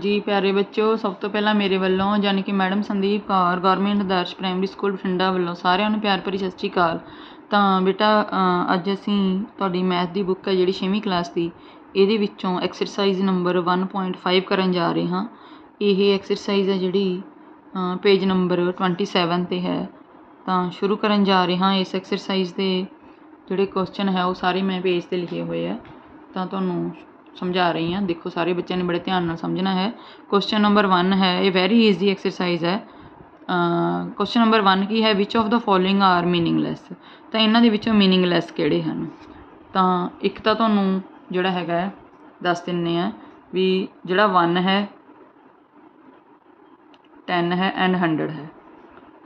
ਹਾਂਜੀ, ਪਿਆਰੇ ਬੱਚਿਓ ਸਭ ਤੋਂ ਪਹਿਲਾਂ ਮੇਰੇ ਵੱਲੋਂ ਯਾਨੀ ਕਿ madam Sandeep Kaur government Adarsh primary school Bathinda ਵੱਲੋਂ ਸਾਰਿਆਂ ਨੂੰ ਪਿਆਰ ਭਰੀ ਸਤਿ ਸ਼੍ਰੀ ਅਕਾਲ। ਤਾਂ ਬੇਟਾ ਅੱਜ ਅਸੀਂ ਤੁਹਾਡੀ ਮੈਥ ਦੀ ਬੁੱਕ ਹੈ ਜਿਹੜੀ ਛੇਵੀਂ ਕਲਾਸ ਦੀ, ਇਹਦੇ ਵਿੱਚੋਂ ਐਕਸਰਸਾਈਜ਼ ਨੰਬਰ 1.5 ਕਰਨ ਜਾ ਰਹੇ ਹਾਂ। ਇਹ ਐਕਸਰਸਾਈਜ਼ ਹੈ ਜਿਹੜੀ ਪੇਜ ਨੰਬਰ 27 ਤੇ ਹੈ। ਤਾਂ ਸ਼ੁਰੂ ਕਰਨ ਜਾ ਰਹੇ ਹਾਂ ਇਸ ਐਕਸਰਸਾਈਜ਼ ਦੇ, ਜਿਹੜੇ ਕੁਐਸਚਨ ਹੈ ਉਹ ਸਾਰੇ ਮੈਂ ਪੇਜ ਤੇ ਲਿਖੇ ਹੋਏ ਆ। ਤਾਂ ਤੁਹਾਨੂੰ ਸਮਝਾ ਰਹੀ ਹਾਂ। ਦੇਖੋ, ਸਾਰੇ ਬੱਚਿਆਂ ਨੇ ਬੜੇ ਧਿਆਨ ਨਾਲ ਸਮਝਣਾ ਹੈ। ਕੁਐਸਚਨ ਨੰਬਰ 1 ਹੈ, ਇਹ ਵੈਰੀ ਈਜ਼ੀ ਐਕਸਰਸਾਈਜ਼ ਹੈ। ਕੁਐਸਚਨ ਨੰਬਰ 1 ਕੀ ਹੈ? Which of the following are meaningless ਤਾਂ ਇਹਨਾਂ ਦੇ ਵਿੱਚੋਂ ਮੀਨਿੰਗਲੈਸ ਕਿਹੜੇ ਹਨ? ਤਾਂ ਇੱਕ ਤਾਂ ਤੁਹਾਨੂੰ ਜਿਹੜਾ ਹੈਗਾ ਦੱਸ ਦਿੰਨੇ ਆ ਵੀ ਜਿਹੜਾ 1 ਹੈ 10 ਹੈ ਐਂਡ 100 ਹੈ।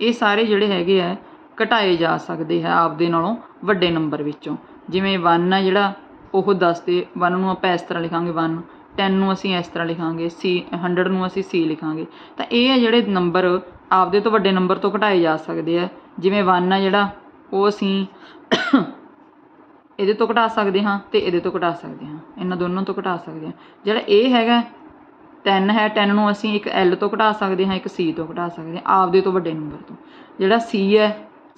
ਇਹ ਸਾਰੇ ਜਿਹੜੇ ਹੈਗੇ ਆ, ਘਟਾਏ ਜਾ ਸਕਦੇ ਹੈ ਆਪਦੇ ਨਾਲੋਂ ਵੱਡੇ ਨੰਬਰ ਵਿੱਚੋਂ। ਜਿਵੇਂ 1 ਹੈ ਜਿਹੜਾ ਉਹ 10 ਦੇ 1 ਨੂੰ ਆਪਾਂ ਇਸ ਤਰ੍ਹਾਂ ਲਿਖਾਂਗੇ 1 10 ਨੂੰ ਅਸੀਂ ਇਸ ਤਰ੍ਹਾਂ ਲਿਖਾਂਗੇ ਸੀ 100 ਨੂੰ ਅਸੀਂ ਸੀ ਲਿਖਾਂਗੇ। ਤਾਂ ਇਹ ਹੈ ਜਿਹੜੇ ਨੰਬਰ ਆਪਦੇ ਤੋਂ ਵੱਡੇ ਨੰਬਰ ਤੋਂ ਘਟਾਏ ਜਾ ਸਕਦੇ ਆ। ਜਿਵੇਂ 1 ਆ ਜਿਹੜਾ, ਉਹ ਅਸੀਂ ਇਹਦੇ ਤੋਂ ਘਟਾ ਸਕਦੇ ਹਾਂ ਤੇ ਇਹਦੇ ਤੋਂ ਘਟਾ ਸਕਦੇ ਹਾਂ। ਇਹਨਾਂ ਦੋਨੋਂ ਤੋਂ ਘਟਾ ਸਕਦੇ ਹਾਂ। ਜਿਹੜਾ ਇਹ ਹੈਗਾ 10 ਹੈ 10 ਨੂੰ ਅਸੀਂ ਇੱਕ L ਤੋਂ ਘਟਾ ਸਕਦੇ ਹਾਂ, ਇੱਕ C ਤੋਂ ਘਟਾ ਸਕਦੇ ਹਾਂ, ਆਪਦੇ ਤੋਂ ਵੱਡੇ ਨੰਬਰ ਤੋਂ। ਜਿਹੜਾ C ਹੈ,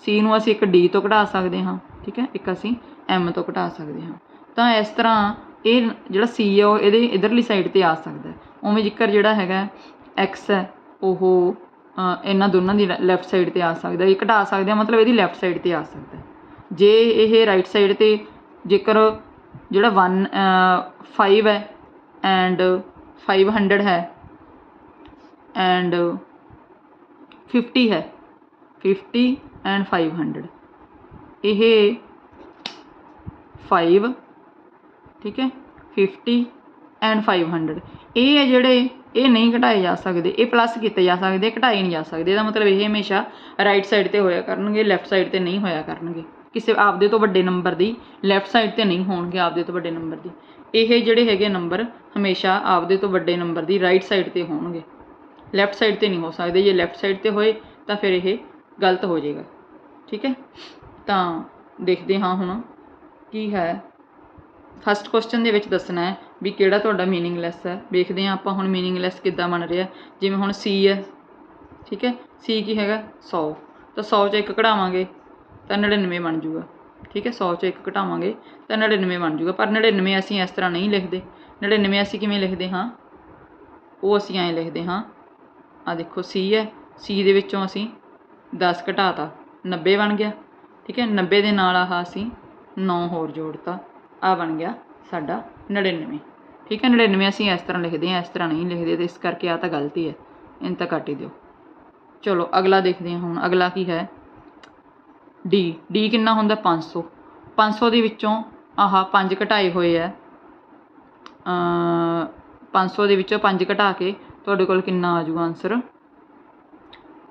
C ਨੂੰ ਅਸੀਂ ਇੱਕ D ਤੋਂ ਘਟਾ ਸਕਦੇ ਹਾਂ, ਠੀਕ ਹੈ, ਇੱਕ ਅਸੀਂ M ਤੋਂ ਘਟਾ ਸਕਦੇ ਹਾਂ। ਤਾਂ ਇਸ ਤਰ੍ਹਾਂ ਇਹ ਜਿਹੜਾ ਸੀ ਹੈ ਉਹ ਇਹਦੇ ਇਧਰਲੀ ਸਾਈਡ ਤੇ ਆ ਸਕਦਾ ਉਵੇਂ ਜ਼ਿਕਰ ਜਿਹੜਾ ਹੈਗਾ ਐਕਸ ਹੈ, ਉਹ ਇਹਨਾਂ ਦੋਨਾਂ ਦੀ ਲੈਫਟ ਸਾਈਡ ਤੇ ਆ ਸਕਦਾ ਇਹ ਘਟਾ ਸਕਦੇ ਆ ਮਤਲਬ ਇਹਦੀ ਲੈਫਟ ਸਾਈਡ ਤੇ ਆ ਸਕਦਾ ਜੇ ਇਹ ਰਾਈਟ ਸਾਈਡ ਤੇ ਜੇਕਰ ਜਿਹੜਾ 1 5 ਹੈ ਐਂਡ 500 ਹੈ ਐਂਡ 50 ਹੈ 50 ਐਂਡ 500 ਇਹ 5 ਠੀਕ ਹੈ? 50 ਐਂਡ 500 ਇਹ ਹੈ ਜਿਹੜੇ ਇਹ ਨਹੀਂ ਘਟਾਏ ਜਾ ਸਕਦੇ, ਇਹ ਪਲੱਸ ਕੀਤੇ ਜਾ ਸਕਦੇ ਘਟਾਏ ਨਹੀਂ ਜਾ ਸਕਦੇ। ਇਹਦਾ ਮਤਲਬ ਇਹ ਹਮੇਸ਼ਾ ਰਾਈਟ ਸਾਈਡ ਤੇ ਹੋਇਆ ਕਰਨਗੇ ਲੈਫਟ ਸਾਈਡ ਤੇ ਨਹੀਂ ਹੋਇਆ ਕਰਨਗੇ। ਕਿਸੇ ਆਪਦੇ ਤੋਂ ਵੱਡੇ ਨੰਬਰ ਦੀ ਲੈਫਟ ਸਾਈਡ ਤੇ ਨਹੀਂ ਹੋਣਗੇ ਆਪਦੇ ਤੋਂ ਵੱਡੇ ਨੰਬਰ ਦੀ। ਇਹ ਜਿਹੜੇ ਹੈਗੇ ਨੰਬਰ ਹਮੇਸ਼ਾ ਆਪਦੇ ਤੋਂ ਵੱਡੇ ਨੰਬਰ ਦੀ ਰਾਈਟ ਸਾਈਡ ਤੇ ਹੋਣਗੇ। ਲੈਫਟ ਸਾਈਡ ਤੇ ਨਹੀਂ ਹੋ ਸਕਦੇ। ਜੇ ਲੈਫਟ ਸਾਈਡ ਤੇ ਹੋਏ ਤਾਂ ਫਿਰ ਇਹ ਗਲਤ ਹੋ ਜਾਏਗਾ। ਠੀਕ ਹੈ? ਤਾਂ ਦੇਖਦੇ ਹਾਂ ਹੁਣ ਕੀ ਹੈ। ਫਸਟ ਕੁਐਸਚਨ ਦੇ ਵਿੱਚ ਦੱਸਣਾ ਹੈ ਵੀ ਕਿਹੜਾ ਤੁਹਾਡਾ ਮੀਨਿੰਗਲੈਸ ਹੈ? ਵੇਖਦੇ ਹਾਂ ਆਪਾਂ ਹੁਣ ਮੀਨਿੰਗਲੈਸ ਕਿੱਦਾਂ ਬਣ ਰਿਹਾ ਜਿਵੇਂ ਹੁਣ C ਹੈ, ਠੀਕ ਹੈ? C ਕੀ ਹੈਗਾ? 100 ਤਾਂ 100 ਚੋਂ ਇੱਕ ਕਢਾਵਾਂਗੇ ਤਾਂ 99 ਬਣ ਜੂਗਾ ਠੀਕ ਹੈ? 100 ਚੋਂ ਇੱਕ ਘਟਾਵਾਂਗੇ, ਤਾਂ 99 ਬਣ ਜੂਗਾ ਪਰ 99 ਅਸੀਂ ਇਸ ਤਰ੍ਹਾਂ ਨਹੀਂ ਲਿਖਦੇ। 99 ਅਸੀਂ ਕਿਵੇਂ ਲਿਖਦੇ ਹਾਂ? ਉਹ ਅਸੀਂ ਐਂ ਲਿਖਦੇ ਹਾਂ। ਆ ਦੇਖੋ, C ਹੈ। C ਦੇ ਵਿੱਚੋਂ ਅਸੀਂ 10 ਘਟਾਤਾ। 90 ਬਣ ਗਿਆ। ਠੀਕ ਹੈ? 90 ਦੇ ਨਾਲ ਆਹ ਅਸੀਂ 9 ਹੋਰ ਜੋੜਤਾ। ਆ ਬਣ ਗਿਆ ਸਾਡਾ 99 ਠੀਕ ਹੈ 99 ਅਸੀਂ ਇਸ ਤਰ੍ਹਾਂ ਲਿਖਦੇ ਹਾਂ, ਇਸ ਤਰ੍ਹਾਂ ਨਹੀਂ ਲਿਖਦੇ, ਤੇ ਇਸ ਕਰਕੇ ਆ ਤਾਂ ਗਲਤੀ ਹੈ। ਇਹਨੂੰ ਤਾਂ ਕੱਟ ਹੀ ਦਿਓ। ਚਲੋ, ਅਗਲਾ ਦੇਖਦੇ ਹਾਂ ਹੁਣ, ਅਗਲਾ ਕੀ ਹੈ? ਡੀ ਡੀ ਕਿੰਨਾ ਹੁੰਦਾ? 500 500 ਦੇ ਵਿੱਚੋਂ ਆਹ 5 ਘਟਾਏ ਹੋਏ ਆ ਅ 500 ਦੇ ਵਿੱਚੋਂ 5 ਘਟਾ ਕੇ ਤੁਹਾਡੇ ਕੋਲ ਕਿੰਨਾ ਆ ਜਾਊਗਾ ਆਨਸਰ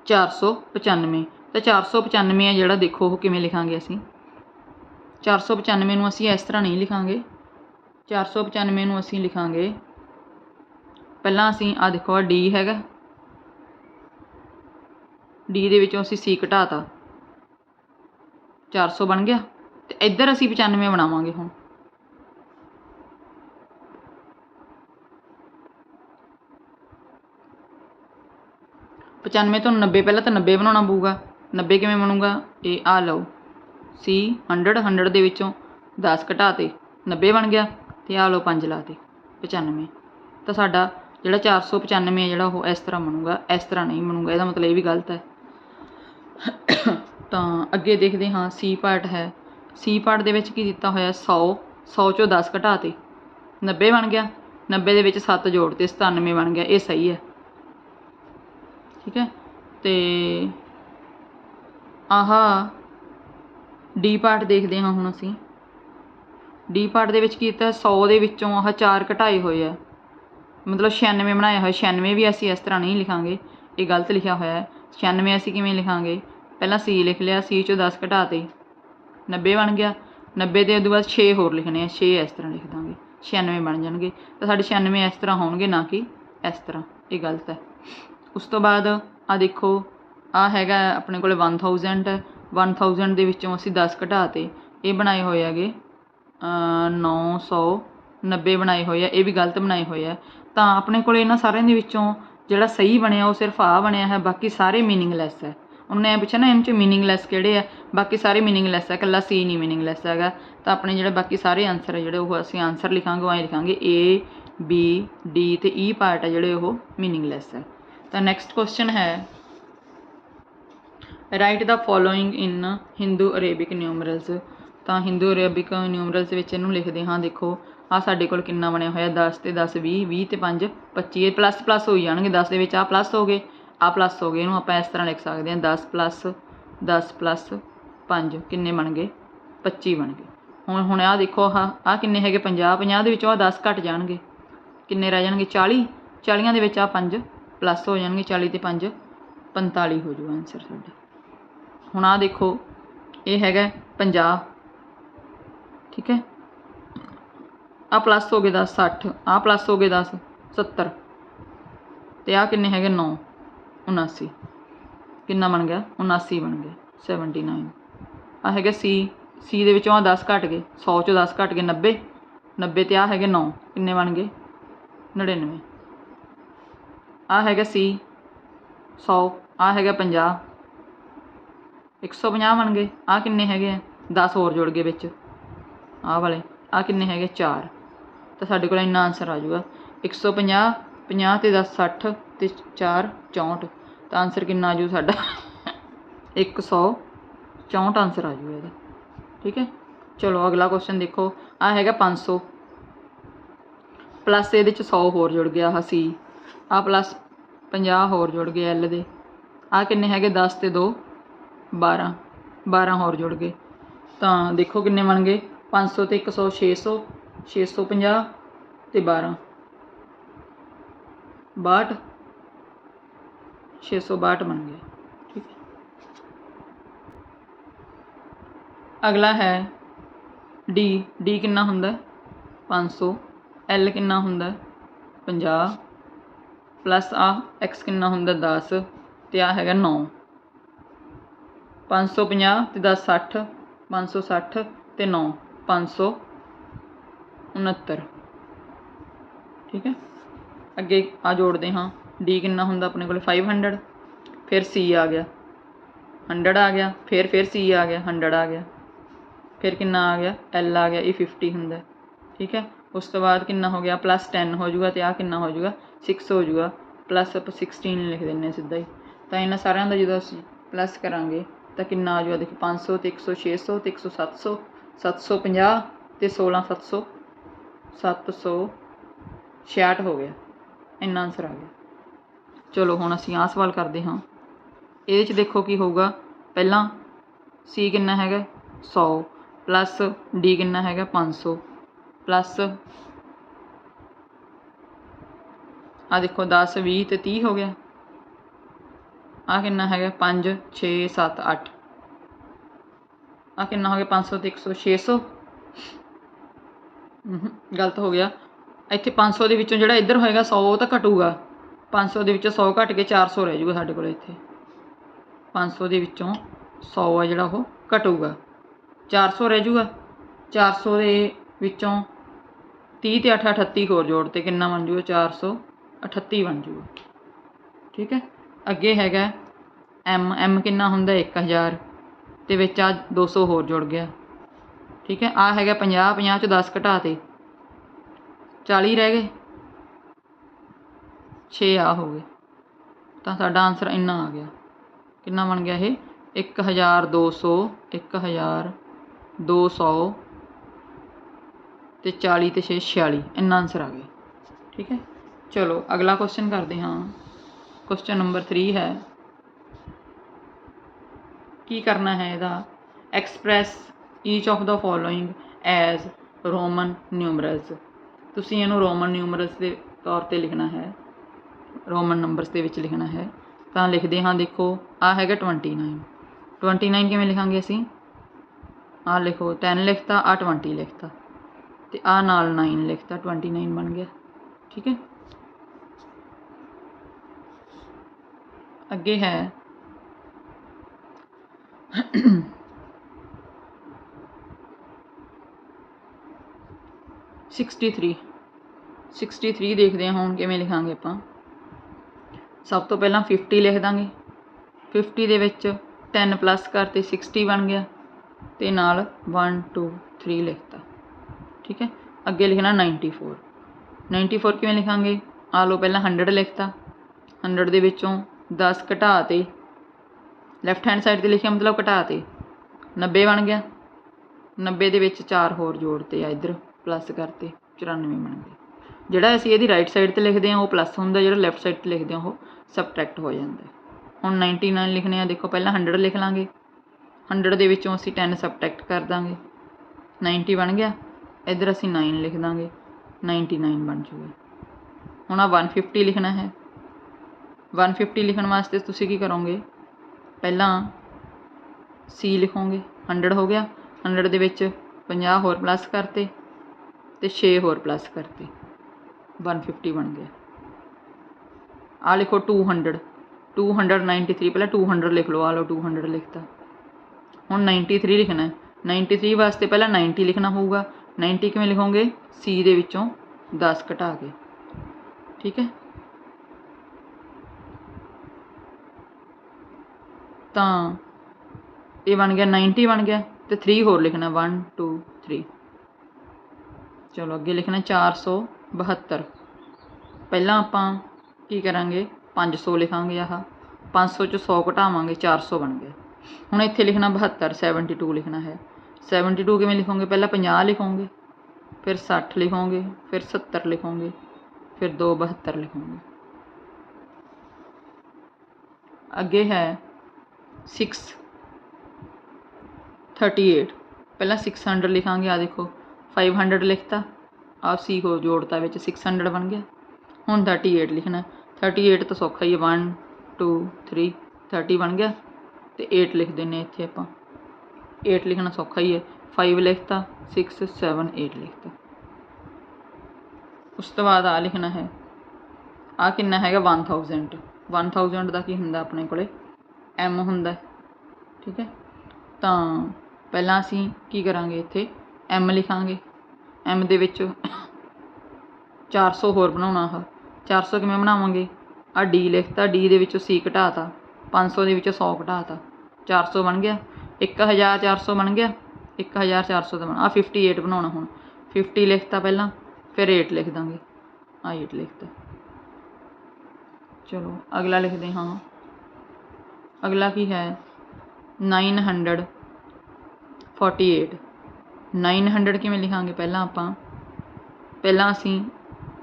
495 ਤਾਂ 495 ਆ ਜਿਹੜਾ ਦੇਖੋ ਉਹ ਕਿਵੇਂ ਲਿਖਾਂਗੇ ਅਸੀਂ? 495 ਨੂੰ ਅਸੀਂ ਇਸ ਤਰ੍ਹਾਂ ਨਹੀਂ ਲਿਖਾਂਗੇ। 495 ਨੂੰ ਅਸੀਂ ਲਿਖਾਂਗੇ। ਪਹਿਲਾਂ ਅਸੀਂ ਆ ਦੇਖੋ ਆ D ਹੈਗਾ। ਡੀ ਦੇ ਵਿੱਚੋਂ ਅਸੀਂ C ਘਟਾਤਾ। 400 ਬਣ ਗਿਆ। ਤੇ ਇੱਧਰ ਅਸੀਂ 95 ਬਣਾਵਾਂਗੇ ਹੁਣ। ਪਚਾਨਵੇਂ ਤੋਂ 90 ਪਹਿਲਾਂ ਤਾਂ 90 ਬਣਾਉਣਾ ਪਊਗਾ। 90 ਕਿਵੇਂ ਬਣੂਗਾ? ਇਹ ਆ ਲਓ। ਸੀ 100 100 ਦੇ ਵਿੱਚੋਂ 10 ਘਟਾ ਤੇ 90 ਬਣ ਗਿਆ ਤੇ ਆ ਲਓ 5 ਲਾ ਤੇ 95 ਤਾਂ ਸਾਡਾ ਜਿਹੜਾ 495 ਹੈ ਜਿਹੜਾ ਉਹ ਇਸ ਤਰ੍ਹਾਂ ਬਣੂਗਾ, ਇਸ ਤਰ੍ਹਾਂ ਨਹੀਂ ਬਣੂਗਾ, ਇਹਦਾ ਮਤਲਬ ਇਹ ਵੀ ਗਲਤ ਹੈ। ਤਾਂ ਅੱਗੇ ਦੇਖਦੇ ਹਾਂ, ਸੀ ਪਾਰਟ ਹੈ। ਸੀ ਪਾਰਟ ਦੇ ਵਿੱਚ ਕੀ ਦਿੱਤਾ ਹੋਇਆ? 100 100 ਚੋਂ 10 ਘਟਾ ਤੇ 90 ਬਣ ਗਿਆ। 90 ਦੇ ਵਿੱਚ 7 ਜੋੜ ਤੇ 97 ਬਣ ਗਿਆ, ਇਹ ਸਹੀ ਹੈ। ਠੀਕ ਹੈ? ਤੇ ਆਹਾ ਡੀ ਪਾਰਟ ਦੇਖਦੇ ਹਾਂ ਹੁਣ ਅਸੀਂ। ਡੀ ਪਾਰਟ ਦੇ ਵਿੱਚ ਕੀ ਕੀਤਾ 100 ਦੇ ਵਿੱਚੋਂ ਆਹ 4 ਘਟਾਏ ਹੋਏ ਆ। ਮਤਲਬ 96 ਬਣਾਇਆ ਹੋਇਆ 96 ਵੀ ਅਸੀਂ ਇਸ ਤਰ੍ਹਾਂ ਨਹੀਂ ਲਿਖਾਂਗੇ। ਇਹ ਗਲਤ ਲਿਖਿਆ ਹੋਇਆ ਹੈ। 96 ਅਸੀਂ ਕਿਵੇਂ ਲਿਖਾਂਗੇ? ਪਹਿਲਾਂ ਸੀ ਲਿਖ ਲਿਆ, ਸੀ ਚੋਂ 10 ਘਟਾਤੇ। 90 ਬਣ ਗਿਆ। 90 ਦੇ ਉਦੋਂ ਬਾਅਦ 6 ਹੋਰ ਲਿਖਣੇ ਆ 6 ਇਸ ਤਰ੍ਹਾਂ ਲਿਖ ਦਾਂਗੇ। 96 ਬਣ ਜਾਣਗੇ। ਤਾਂ ਸਾਡੇ 96 ਇਸ ਤਰ੍ਹਾਂ ਹੋਣਗੇ ਨਾ ਕਿ ਇਸ ਤਰ੍ਹਾਂ। ਇਹ ਗਲਤ ਹੈ। ਉਸ ਤੋਂ ਬਾਅਦ ਆ ਦੇਖੋ ਆ ਹੈਗਾ ਆਪਣੇ ਕੋਲੇ 1000 ਹੈ 1000 ਦੇ ਵਿੱਚੋਂ ਅਸੀਂ 10 ਘਟਾਤੇ। ਇਹ ਬਣਾਏ ਹੋਏ ਹੈਗੇ ਅ, 900 90 ਬਣਾਏ ਹੋਏ ਆ ਇਹ ਵੀ ਗਲਤ ਬਣਾਏ ਹੋਏ ਆ। ਤਾਂ ਆਪਣੇ ਕੋਲ ਇਹਨਾਂ ਸਾਰਿਆਂ ਦੇ ਵਿੱਚੋਂ ਜਿਹੜਾ ਸਹੀ ਬਣਿਆ ਉਹ ਸਿਰਫ ਆ ਬਣਿਆ ਹੈ ਬਾਕੀ ਸਾਰੇ ਮੀਨਿੰਗਲੈਸ ਹੈ। ਉਹਨੇ ਇਹ ਪੁੱਛਿਆ ਨਾ ਇਹਨਾਂ ਚ ਮੀਨਿੰਗਲੈਸ ਕਿਹੜੇ ਆ? ਬਾਕੀ ਸਾਰੇ ਮੀਨਿੰਗਲੈਸ ਹੈ ਇਕੱਲਾ ਸੀ ਨਹੀਂ ਮੀਨਿੰਗਲੈਸ ਹੈਗਾ। ਤਾਂ ਆਪਣੇ ਜਿਹੜੇ ਬਾਕੀ ਸਾਰੇ ਆਨਸਰ ਹੈ ਜਿਹੜੇ ਉਹ ਅਸੀਂ ਆਨਸਰ ਲਿਖਾਂਗੇ ਉਹ ਐਂ ਲਿਖਾਂਗੇ ਏ ਬੀ ਡੀ ਤੇ ਈ ਪਾਰਟ ਹੈ ਜਿਹੜੇ ਉਹ ਮੀਨਿੰਗਲੈਸ ਹੈ। ਤਾਂ ਨੈਕਸਟ ਕੁਐਸਚਨ ਹੈ write the following in Hindu Arabic numerals ਤਾਂ ਹਿੰਦੂ ਅਰੇਬਿਕ ਨਿਊਮਰਲਸ ਵਿੱਚ ਇਹਨੂੰ ਲਿਖਦੇ ਹਾਂ, ਦੇਖੋ। ਆ ਸਾਡੇ ਕੋਲ ਕਿੰਨਾ ਬਣਿਆ ਹੋਇਆ 10 ਤੇ 10 20 20 ਤੇ 5 25 ਇਹ ਪਲੱਸ ਪਲੱਸ ਹੋਈ ਜਾਣਗੇ। 10 ਦੇ ਵਿੱਚ ਆ ਪਲੱਸ ਹੋ ਗਏ। ਆ ਪਲੱਸ ਹੋ ਗਏ, ਇਹਨੂੰ ਆਪਾਂ ਇਸ ਤਰ੍ਹਾਂ ਲਿਖ ਸਕਦੇ ਹਾਂ। 10 ਪਲੱਸ 10 ਪਲੱਸ 5 ਕਿੰਨੇ ਬਣ ਗਏ? 25 ਬਣ ਗਏ। ਹੁਣ ਹੁਣ ਆ ਦੇਖੋ, ਆਹ ਆ ਕਿੰਨੇ ਹੈਗੇ? 50 50 ਦੇ ਵਿੱਚੋਂ ਆ 10 ਘਟ ਜਾਣਗੇ। ਕਿੰਨੇ ਰਹਿ ਜਾਣਗੇ? 40 40 ਦੇ ਵਿੱਚ ਆ 5 ਪਲੱਸ ਹੋ ਜਾਣਗੇ। 40 ਤੇ 5 45 ਹੋ ਜੂ ਆਨਸਰ ਸਾਡਾ ਹੁਣ ਆ ਦੇਖੋ, ਇਹ ਹੈਗਾ 50 ਠੀਕ ਹੈ? ਆ ਪਲੱਸ ਹੋ ਗਏ 10 60 ਆ ਪਲੱਸ ਹੋ ਗਏ 10 70 ਤੇ ਆ ਕਿੰਨੇ ਹੈਗੇ? 9 79 ਕਿੰਨਾ ਬਣ ਗਿਆ? 79 ਬਣ ਗਿਆ। 79 ਆ ਹੈਗਾ ਸੀ ਸੀ ਦੇ ਵਿੱਚੋਂ ਆ 10 ਘਟ ਗਏ। 100 ਚੋਂ 10 ਘਟ ਗਏ। 90 90 ਤੇ ਆ ਹੈਗੇ 9 ਕਿੰਨੇ ਬਣ ਗਏ? 99 ਆ ਹੈਗਾ ਸੀ। 100 ਆ ਹੈਗਾ 50 150 ਬਣ ਗਏ ਆ ਕਿੰਨੇ ਹੈਗੇ ਆ? 10 ਹੋਰ ਜੁੜ ਗਏ ਵਿੱਚ। ਆਹ ਵਾਲੇ ਆ ਕਿੰਨੇ ਹੈਗੇ? 4 ਤਾਂ ਸਾਡੇ ਕੋਲ ਇੰਨਾ ਆਨਸਰ ਆ ਜਾਊਗਾ। 150 50 ਤੇ 10 60 ਤੇ 4 64 ਤਾਂ ਆਨਸਰ ਕਿੰਨਾ ਆ ਜੂ ਸਾਡਾ? 164 ਆਨਸਰ ਆ ਜਾਊਗਾ ਇਹਦਾ। ਠੀਕ ਹੈ? ਚਲੋ, ਅਗਲਾ ਕੁਐਸਚਨ ਦੇਖੋ। ਆ ਹੈਗਾ 500 ਪਲੱਸ ਇਹਦੇ ਚ 100 ਹੋਰ ਜੁੜ ਗਿਆ ਆ ਸੀ ਆ ਪਲੱਸ 50 ਹੋਰ ਜੁੜ ਗਏ ਐਲ ਦੇ। ਆ ਕਿੰਨੇ ਹੈਗੇ? 10 ਤੇ 2 12 12 ਹੋਰ ਜੁੜ ਗਏ। ਤਾਂ ਦੇਖੋ ਕਿੰਨੇ ਬਣ ਗਏ। ਪੰਜ ਸੌ ਅਤੇ ਇੱਕ ਸੌ, ਛੇ ਸੌ ਛੇ ਸੌ ਪੰਜਾਹ ਅਤੇ ਬਾਰ੍ਹਾਂ ਬਾਹਠ, ਛੇ ਸੌ ਬਾਹਠ ਬਣ ਗਏ। ਠੀਕ ਹੈ। ਅਗਲਾ ਹੈ ਡੀ। ਡੀ ਕਿੰਨਾ ਹੁੰਦਾ? ਹੈ? 500 ਐਲ ਕਿੰਨਾ ਹੁੰਦਾ? ਹੈ? 50 ਪਲੱਸ ਆ, ਐਕਸ ਕਿੰਨਾ ਹੁੰਦਾ? 10 ਤੇ ਆ ਹੈਗਾ 9 550 ਤੇ 10 60 560 ਤੇ 9 569 ਠੀਕ ਹੈ? ਅੱਗੇ ਆ ਜੋੜਦੇ ਹਾਂ। ਡੀ ਕਿੰਨਾ ਹੁੰਦਾ ਆਪਣੇ ਕੋਲ? 500 ਫਿਰ ਸੀ ਆ ਗਿਆ। 100 ਆ ਗਿਆ। ਫਿਰ ਫਿਰ ਸੀ ਆ ਗਿਆ। 100 ਆ ਗਿਆ। ਫਿਰ ਕਿੰਨਾ ਆ ਗਿਆ? ਐਲ ਆ ਗਿਆ। ਇਹ 50 ਹੁੰਦਾ। ਠੀਕ ਹੈ? ਉਸ ਤੋਂ ਬਾਅਦ ਕਿੰਨਾ ਹੋ ਗਿਆ? ਪਲੱਸ 10 ਹੋ ਜਾਊਗਾ ਤੇ ਆ ਕਿੰਨਾ ਹੋ ਜਾਊਗਾ? 6 ਹੋ ਜਾਊਗਾ। ਪਲੱਸ ਆਪਾਂ 16 ਲਿਖ ਦਿੰਨੇ ਸਿੱਧਾ ਹੀ। ਤਾਂ ਇਹਨਾਂ ਸਾਰਿਆਂ ਦਾ ਜਦੋਂ ਅਸੀਂ ਪਲੱਸ ਕਰਾਂਗੇ ਤਾਂ ਕਿੰਨਾ ਆ ਜਾਊਗਾ ਦੇਖੋ 500 ਤੇ 100 600 ਤੇ 100 700 750 ਤੇ 16 700 766 ਹੋ ਗਿਆ। ਇੰਨਾ ਆਨਸਰ ਆ ਗਿਆ। ਚਲੋ ਹੁਣ ਅਸੀਂ ਆਹ ਸਵਾਲ ਕਰਦੇ ਹਾਂ। ਇਹਦੇ ਚ ਦੇਖੋ ਕੀ ਹੋਊਗਾ। ਪਹਿਲਾਂ ਸੀ ਕਿੰਨਾ ਹੈਗਾ? 100 ਪਲੱਸ ਡੀ ਕਿੰਨਾ ਹੈਗਾ? 500 ਪਲੱਸ ਆ ਦੇਖੋ 10 20 ਤੇ 30 ਹੋ ਗਿਆ। ਆ ਕਿੰਨਾ ਹੈਗਾ? 5 6 7 8 ਆ ਕਿੰਨਾ ਹੋ ਗਿਆ? 500 ਤੇ 100 600 ਹਮ, ਗਲਤ ਹੋ ਗਿਆ। ਇੱਥੇ 500 ਦੇ ਵਿੱਚੋਂ ਜਿਹੜਾ ਇੱਧਰ ਹੋਏਗਾ 100 ਉਹ ਤਾਂ ਘਟੂਗਾ। 500 ਦੇ ਵਿੱਚੋਂ 100 ਘਟ ਕੇ 400 ਰਹਿ ਜਾਊਗਾ ਸਾਡੇ ਕੋਲ ਇੱਥੇ। 500 ਦੇ ਵਿੱਚੋਂ 100 ਆ ਜਿਹੜਾ ਉਹ ਘਟੂਗਾ। 400 ਰਹਿ ਜਾਊਗਾ 400 ਦੇ ਵਿੱਚੋਂ 30 ਤੇ 8 38 ਹੋਰ ਜੋੜ ਤੇ ਕਿੰਨਾ ਬਣ ਜਾਊਗਾ 438 ਬਣ ਜਾਊਗਾ ਠੀਕ ਹੈ? ਅੱਗੇ ਹੈਗਾ ਐਮ ਐਮ ਕਿੰਨਾ ਹੁੰਦਾ? 1000 ਤੇ ਵਿੱਚ ਆ 200 ਹੋਰ ਜੁੜ ਗਿਆ। ਠੀਕ ਹੈ? ਆ ਹੈਗਾ 50 50 ਚੋਂ 10 ਘਟਾ ਤੇ। 40 ਰਹਿ ਗਏ। 6 ਆ ਹੋ ਗਏ। ਤਾਂ ਸਾਡਾ ਆਨਸਰ ਇੰਨਾ ਆ ਗਿਆ। ਕਿੰਨਾ ਬਣ ਗਿਆ ਇਹ? 1200 1200 ਤੇ 40 ਤੇ 6 46 ਇੰਨਾ ਆਨਸਰ ਆ ਗਿਆ। ਠੀਕ ਹੈ? ਚਲੋ, ਅਗਲਾ ਕੁਐਸਚਨ ਕਰਦੇ ਹਾਂ। ਕੁਐਸਚਨ ਨੰਬਰ 3 ਹੈ। ਕੀ ਕਰਨਾ ਹੈ ਇਹਦਾ? Express each of the following as Roman numerals ਤੁਸੀਂ ਇਹਨੂੰ ਰੋਮਨ ਨਿਊਮਰਲਸ ਦੇ ਤੌਰ ਤੇ ਲਿਖਣਾ ਹੈ। ਰੋਮਨ ਨੰਬਰਸ ਦੇ ਵਿੱਚ ਲਿਖਣਾ ਹੈ। ਤਾਂ ਲਿਖਦੇ ਹਾਂ, ਦੇਖੋ ਆ ਹੈਗਾ 29 29 ਕਿਵੇਂ ਲਿਖਾਂਗੇ ਅਸੀਂ? ਆ ਲਿਖੋ 10 ਲਿਖਤਾ ਆ 20 ਲਿਖਤਾ। ਤੇ ਆ ਨਾਲ 9 ਲਿਖਤਾ 29 ਬਣ ਗਿਆ। ਠੀਕ ਹੈ? ਅੱਗੇ ਹੈ। 63 63 ਦੇਖਦੇ ਹਾਂ ਹੁਣ ਕਿਵੇਂ ਲਿਖਾਂਗੇ ਆਪਾਂ। ਸਭ ਤੋਂ ਪਹਿਲਾਂ 50 ਲਿਖ ਦਾਂਗੇ। 50 ਦੇ ਵਿੱਚ 10 ਪਲੱਸ ਕਰਤੇ 60 ਬਣ ਗਿਆ। ਤੇ ਨਾਲ 1 2 3 ਲਿਖਤਾ। ਠੀਕ ਹੈ? ਅੱਗੇ ਲਿਖਣਾ 94 94 ਕਿਵੇਂ ਲਿਖਾਂਗੇ? ਆ ਲਓ ਪਹਿਲਾਂ 100 ਲਿਖਤਾ। 100 ਦੇ ਵਿੱਚੋਂ 10 ਘਟਾ ਤੇ। ਲੈਫਟ ਹੈਂਡ ਸਾਈਡ ਤੇ ਲਿਖਿਆ ਮਤਲਬ ਘਟਾ ਤੇ। 90 ਬਣ ਗਿਆ। 90 ਦੇ ਵਿੱਚ 4 ਹੋਰ ਜੋੜਤੇ ਆ ਇੱਧਰ ਪਲੱਸ ਕਰਤੇ 94 ਬਣ ਗਏ। ਜਿਹੜਾ ਅਸੀਂ ਇਹਦੀ ਰਾਈਟ ਸਾਈਡ ਤੇ ਲਿਖਦੇ ਹਾਂ, ਉਹ ਪਲੱਸ ਹੁੰਦਾ, ਜਿਹੜਾ ਲੈਫਟ ਸਾਈਡ ਤੇ ਲਿਖਦੇ ਹਾਂ, ਉਹ ਸਬਟ੍ਰੈਕਟ ਹੋ ਜਾਂਦਾ ਹੈ। ਹੁਣ 99 ਲਿਖਣੇ ਆ, ਦੇਖੋ ਪਹਿਲਾਂ 100 ਲਿਖ ਲਾਂਗੇ। 100 ਦੇ ਵਿੱਚੋਂ ਅਸੀਂ 10 ਸਬਟ੍ਰੈਕਟ ਕਰ ਦਾਂਗੇ। 90 ਬਣ ਗਿਆ। ਇੱਧਰ ਅਸੀਂ 9 ਲਿਖ ਦਾਂਗੇ। 99 ਬਣ ਜੂਗਾ ਹੁਣ ਆ 150 ਲਿਖਣਾ ਹੈ। 150 ਲਿਖਣ ਵਾਸਤੇ ਤੁਸੀਂ ਕੀ ਕਰੋਗੇ? ਪਹਿਲਾਂ ਸੀ ਲਿਖੋਗੇ। 100 ਹੋ ਗਿਆ। 100 ਦੇ ਵਿੱਚ 50 ਹੋਰ ਪਲੱਸ ਕਰਤੇ ਤੇ 6 ਹੋਰ ਪਲੱਸ ਕਰਤੇ। 150 ਬਣ ਗਿਆ। ਆ ਲਿਖੋ 200 293 ਪਹਿਲਾਂ 200 ਲਿਖ ਲਓ। ਆ ਲਓ 200 ਲਿਖਤਾ। ਹੁਣ 93 ਲਿਖਣਾ ਹੈ। 93 ਵਾਸਤੇ ਪਹਿਲਾਂ 90 ਲਿਖਣਾ ਹੋਊਗਾ। 90 ਕਿਵੇਂ ਲਿਖੋਗੇ? ਸੀ ਦੇ ਵਿੱਚੋਂ 10 ਘਟਾ ਕੇ। ਠੀਕ ਹੈ? ਤਾਂ ਇਹ ਬਣ ਗਿਆ 90 ਬਣ ਗਿਆ ਤੇ 3 ਹੋਰ ਲਿਖਣਾ 1 2 3 ਚਲੋ ਅੱਗੇ ਲਿਖਣਾ 472 ਪਹਿਲਾਂ ਆਪਾਂ ਕੀ ਕਰਾਂਗੇ? 500 ਲਿਖਾਂਗੇ ਆਹ। 500 ਚ 100 ਘਟਾਵਾਂਗੇ 400 ਬਣ ਗਿਆ। ਹੁਣ ਇੱਥੇ ਲਿਖਣਾ 72 72 ਲਿਖਣਾ ਹੈ। 72 ਕਿਵੇਂ ਲਿਖੋਗੇ? ਪਹਿਲਾਂ 50 ਲਿਖੋਗੇ, ਫਿਰ 60 ਲਿਖੋਗੇ, ਫਿਰ 70 ਲਿਖੋਗੇ, ਫਿਰ 2 72 ਲਿਖੋਗੇ। ਅੱਗੇ ਹੈ 6 38 ਪਹਿਲਾਂ 600 ਲਿਖਾਂਗੇ ਆ ਦੇਖੋ 500 ਲਿਖਤਾ ਆ ਸੀ ਹੋ ਜੋੜਤਾ ਵਿੱਚ 600 ਬਣ ਗਿਆ। ਹੁਣ 38 ਲਿਖਣਾ 38 ਤਾਂ ਸੌਖਾ ਹੀ ਹੈ 1 2 3 30 ਬਣ ਗਿਆ। ਤੇ 8 ਲਿਖ ਦਿੰਨੇ ਇੱਥੇ ਆਪਾਂ। 8 ਲਿਖਣਾ ਸੌਖਾ ਹੀ ਹੈ। 5 ਲਿਖਤਾ 6 7 8 ਲਿਖਤਾ। ਉਸ ਤੋਂ ਬਾਅਦ ਆ ਲਿਖਣਾ ਹੈ। ਆ ਕਿੰਨਾ ਹੈਗਾ? 1000 1000 ਦਾ ਕੀ ਹੁੰਦਾ ਆਪਣੇ ਕੋਲੇ? M ਹੁੰਦਾ ਠੀਕ ਹੈ। ਤਾਂ ਪਹਿਲਾਂ ਅਸੀਂ ਕੀ ਕਰਾਂਗੇ ਇੱਥੇ? M ਲਿਖਾਂਗੇ। M ਦੇ ਵਿੱਚ 400 ਹੋਰ ਬਣਾਉਣਾ ਆ 400 ਕਿਵੇਂ ਬਣਾਵਾਂਗੇ? ਆ ਡੀ ਲਿਖਤਾ। ਡੀ ਦੇ ਵਿੱਚੋਂ c ਘਟਾਤਾ। 500 ਦੇ ਵਿੱਚੋਂ 100 ਘਟਾਤਾ। 400 ਬਣ ਗਿਆ। 1400 ਬਣ ਗਿਆ। 1400 ਦਾ ਬਣ ਆ 58 ਬਣਾਉਣਾ ਹੁਣ। 50 ਲਿਖਤਾ ਪਹਿਲਾਂ, ਫਿਰ 8 ਲਿਖ ਦਾਂਗੇ। ਆ 8 ਲਿਖਤਾ। ਚਲੋ, ਅਗਲਾ ਲਿਖਦੇ ਹਾਂ। ਅਗਲਾ ਕੀ ਹੈ? 948 900 ਕਿਵੇਂ ਲਿਖਾਂਗੇ ਪਹਿਲਾਂ ਆਪਾਂ? ਪਹਿਲਾਂ ਅਸੀਂ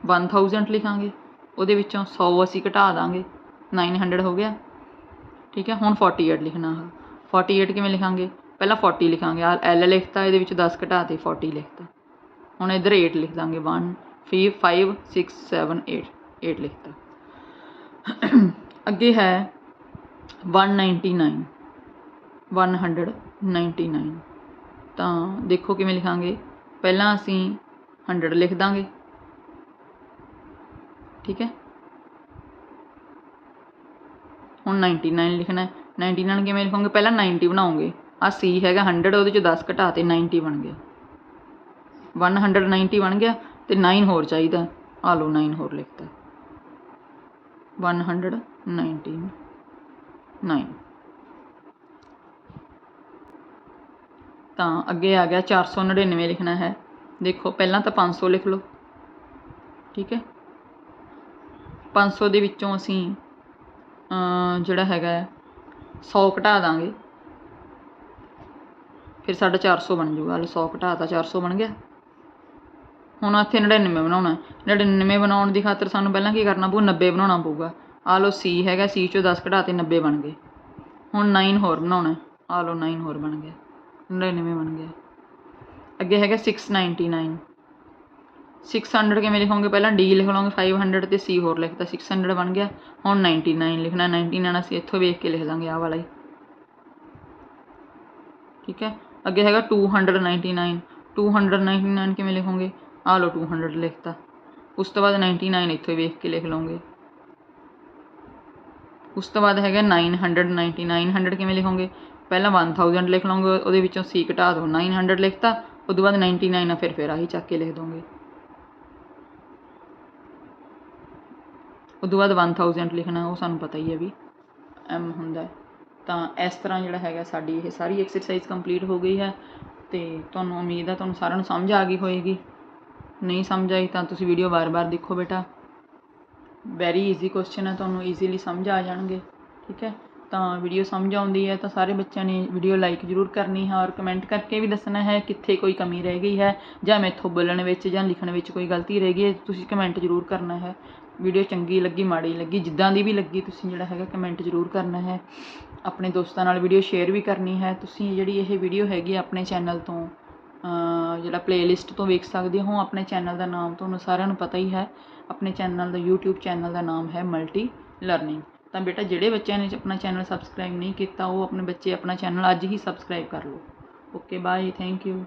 1000 ਲਿਖਾਂਗੇ, ਉਹਦੇ ਵਿੱਚੋਂ 100 ਅਸੀਂ ਘਟਾ ਦਾਂਗੇ। 900 ਹੋ ਗਿਆ। ਠੀਕ ਹੈ, ਹੁਣ 48 ਲਿਖਣਾ ਹੈ। 48 ਕਿਵੇਂ ਲਿਖਾਂਗੇ? ਪਹਿਲਾਂ 40 ਲਿਖਾਂਗੇ। ਆ ਐਲ ਲਿਖਤਾ, ਇਹਦੇ ਵਿੱਚ 10 ਘਟਾ ਤੇ 40 ਲਿਖਤਾ। ਹੁਣ ਇੱਧਰ 8 ਲਿਖ ਦਾਂਗੇ। 1 ਫਿਰ 5 6 7 8 8 ਲਿਖਤਾ। ਅੱਗੇ ਹੈ 199 199 ਤਾਂ ਦੇਖੋ ਕਿਵੇਂ ਲਿਖਾਂਗੇ। ਪਹਿਲਾਂ ਅਸੀਂ ਹੰਡਰਡ ਲਿਖ ਦਾਂਗੇ। ਠੀਕ ਹੈ। ਹੁਣ 99 ਲਿਖਣਾ ਹੈ। 99 ਕਿਵੇਂ ਲਿਖੋਗੇ? ਪਹਿਲਾਂ 90 ਬਣਾਉਂਗੇ ਆ C ਹੈਗਾ 100 ਉਹਦੇ ਚ 10 ਘਟਾ ਤੇ 90 ਬਣ ਗਿਆ। 190 ਬਣ ਗਿਆ ਤੇ 9 ਹੋਰ ਚਾਹੀਦਾ। ਆ ਲਓ 9 ਹੋਰ ਲਿਖਤਾ। 199 9 ਤਾਂ ਅੱਗੇ ਆ ਗਿਆ 499 ਲਿਖਣਾ ਹੈ। ਦੇਖੋ ਪਹਿਲਾਂ ਤਾਂ 500 ਲਿਖ ਲਓ। ਠੀਕ ਹੈ? 500 ਦੇ ਵਿੱਚੋਂ ਅਸੀਂ ਜਿਹੜਾ ਹੈਗਾ ਹੈ, 100 ਘਟਾ ਦਾਂਗੇ। ਫਿਰ ਸਾਡਾ 400 ਬਣ ਜਾਊਗਾ। ਲਓ 100 ਘਟਾਤਾ 400 ਬਣ ਗਿਆ। ਹੁਣ ਇੱਥੇ 99 ਬਣਾਉਣਾ ਹੈ। 99 ਬਣਾਉਣ ਦੀ ਖਾਤਰ ਸਾਨੂੰ ਪਹਿਲਾਂ ਕੀ ਕਰਨਾ ਪਊ? 90 ਬਣਾਉਣਾ ਪਊਗਾ। ਆ ਲਓ C ਹੈਗਾ C ਚੋਂ 10 ਘਟਾ ਤੇ 90 ਬਣ ਗਏ। ਹੁਣ 9 ਹੋਰ ਬਣਾਉਣਾ ਆ ਲਓ 9 ਹੋਰ ਬਣ ਗਿਆ। 99 ਬਣ ਗਿਆ। ਅੱਗੇ ਹੈਗਾ 699 600 ਕਿਵੇਂ ਲਿਖੋਗੇ? ਪਹਿਲਾਂ D ਲਿਖ ਲਓਗੇ 500 ਤੇ C ਹੋਰ ਲਿਖਤਾ। 600 ਬਣ ਗਿਆ। ਹੁਣ 99 ਲਿਖਣਾ। 99 ਅਸੀਂ ਇੱਥੋਂ ਵੇਖ ਕੇ ਲਿਖ ਦਾਂਗੇ, ਆਹ ਵਾਲਾ ਹੀ। ਠੀਕ ਹੈ? ਅੱਗੇ ਹੈਗਾ 299 299 ਕਿਵੇਂ ਲਿਖੋਗੇ? ਆ ਲਓ 200 ਲਿਖਤਾ। ਉਸ ਤੋਂ ਬਾਅਦ 99 ਇੱਥੋਂ ਵੇਖ ਕੇ ਲਿਖ ਲਓਗੇ। ਉਸ ਤੋਂ ਬਾਅਦ ਹੈਗਾ 999 900 ਕਿਵੇਂ ਲਿਖੋਗੇ? ਪਹਿਲਾਂ 1000 ਲਿਖ ਲਓਗੇ, ਉਹਦੇ ਵਿੱਚੋਂ ਸੀ ਘਟਾ ਦਿਉ ਦਿਓ 900 ਲਿਖਤਾ ਉਹ ਤੋਂ ਬਾਅਦ 99 ਆ, ਫਿਰ ਫਿਰ ਆਹੀ ਚੱਕ ਕੇ ਲਿਖ ਦੋਗੇ। ਉਸ ਤੋਂ ਬਾਅਦ 1000 ਲਿਖਣਾ, ਉਹ ਸਾਨੂੰ ਪਤਾ ਹੀ ਹੈ ਵੀ ਐਮ ਹੁੰਦਾ ਤਾਂ ਇਸ ਤਰ੍ਹਾਂ ਜਿਹੜਾ ਹੈਗਾ ਸਾਡੀ ਇਹ ਸਾਰੀ ਐਕਸਰਸਾਈਜ਼ ਕੰਪਲੀਟ ਹੋ ਗਈ ਹੈ ਅਤੇ ਤੁਹਾਨੂੰ ਉਮੀਦ ਹੈ ਤੁਹਾਨੂੰ ਸਾਰਿਆਂ ਨੂੰ ਸਮਝ ਆ ਗਈ ਹੋਏਗੀ। ਨਹੀਂ ਸਮਝ ਆਈ ਤਾਂ ਤੁਸੀਂ ਵੀਡੀਓ ਵਾਰ-ਵਾਰ ਦੇਖੋ ਬੇਟਾ। ਵੈਰੀ ਈਜ਼ੀ ਕੁਐਸਚਨ ਹੈ ਤੁਹਾਨੂੰ ਈਜ਼ੀਲੀ ਸਮਝ ਆ ਜਾਣਗੇ, ਠੀਕ ਹੈ? ਤਾਂ ਵੀਡੀਓ ਸਮਝ ਆਉਂਦੀ ਹੈ, ਤਾਂ ਸਾਰੇ ਬੱਚਿਆਂ ਨੇ ਵੀਡੀਓ ਲਾਈਕ ਜ਼ਰੂਰ ਕਰਨੀ ਹੈ ਔਰ ਕਮੈਂਟ ਕਰਕੇ ਵੀ ਦੱਸਣਾ ਹੈ ਕਿੱਥੇ ਕੋਈ ਕਮੀ ਰਹਿ ਗਈ ਹੈ ਜਾਂ ਮੈਥੋਂ ਬੋਲਣ ਵਿੱਚ ਜਾਂ ਲਿਖਣ ਵਿੱਚ ਕੋਈ ਗਲਤੀ ਰਹਿ ਗਈ ਹੈ, ਤੁਸੀਂ ਕਮੈਂਟ ਜ਼ਰੂਰ ਕਰਨਾ ਹੈ। ਵੀਡੀਓ ਚੰਗੀ ਲੱਗੀ, ਮਾੜੀ ਲੱਗੀ, ਜਿੱਦਾਂ ਦੀ ਵੀ ਲੱਗੀ, ਤੁਸੀਂ ਜਿਹੜਾ ਹੈਗਾ ਕਮੈਂਟ ਜ਼ਰੂਰ ਕਰਨਾ ਹੈ। ਆਪਣੇ ਦੋਸਤਾਂ ਨਾਲ ਵੀਡੀਓ ਸ਼ੇਅਰ ਵੀ ਕਰਨੀ ਹੈ। ਤੁਸੀਂ ਜਿਹੜੀ ਇਹ ਵੀਡੀਓ ਹੈਗੀ ਆਪਣੇ ਚੈਨਲ ਤੋਂ ਜਿਹੜਾ ਪਲੇਲਿਸਟ ਤੋਂ ਵੇਖ ਸਕਦੇ ਹੋ ਆਪਣੇ ਚੈਨਲ ਦਾ ਨਾਮ ਤੁਹਾਨੂੰ ਸਾਰਿਆਂ ਨੂੰ ਪਤਾ ਹੀ ਹੈ। ਆਪਣੇ ਚੈਨਲ ਦਾ YouTube ਚੈਨਲ ਦਾ ਨਾਮ ਹੈ ਮਲਟੀ ਲਰਨਿੰਗ। ਤਾਂ ਬੇਟਾ, ਜਿਹੜੇ ਬੱਚਿਆਂ ਨੇ ਆਪਣਾ ਚੈਨਲ ਸਬਸਕ੍ਰਾਈਬ ਨਹੀਂ ਕੀਤਾ, ਉਹ ਆਪਣੇ ਬੱਚੇ ਆਪਣਾ ਚੈਨਲ ਅੱਜ ਹੀ ਸਬਸਕ੍ਰਾਈਬ ਕਰ ਲਓ। Okay bye thank you